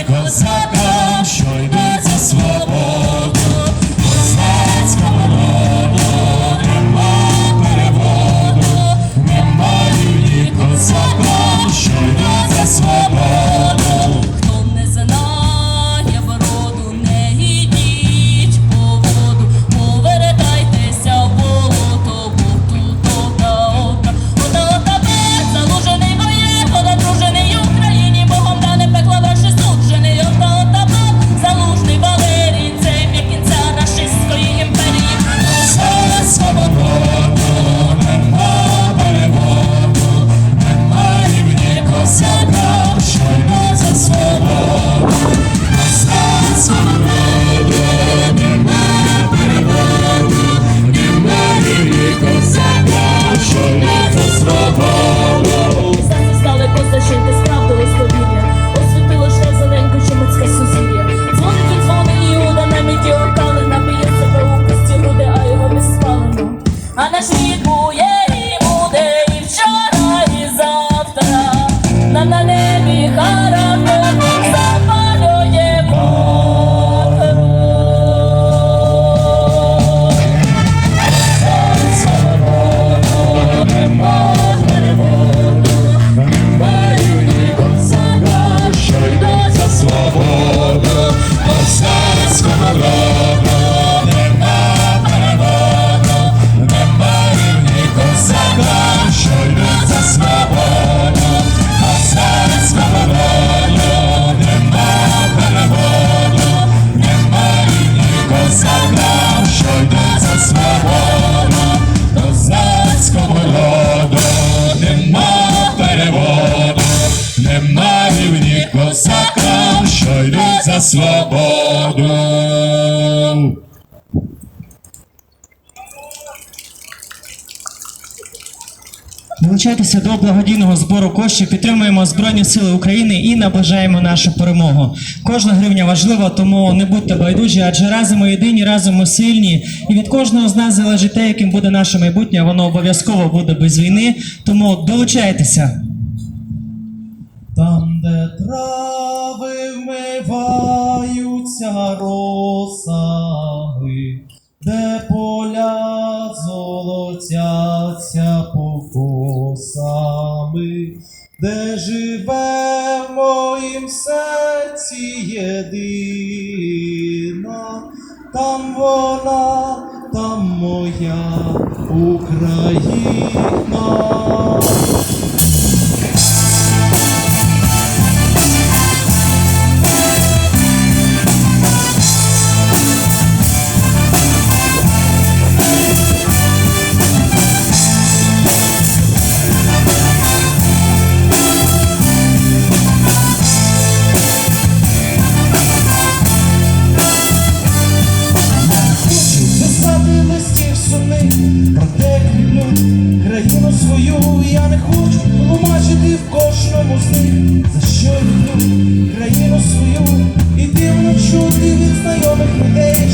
It was happening. Козакам, що йдуть за свободу. Долучайтеся до благодійного збору коштів, підтримуємо Збройні Сили України і наближаємо нашу перемогу. Кожна гривня важлива, тому не будьте байдужі, адже разом ми єдині, разом ми сильні. І від кожного з нас залежить те, яким буде наше майбутнє. Воно обов'язково буде без війни. Тому долучайтеся. Де трави вмиваються росами, де поля золотяться покосами, де живе в моїм серці єдина, там вона, там моя Україна. Не хочу тлумачити в кожному з них, за що люблю країну свою, і дивно чути від знайомих людей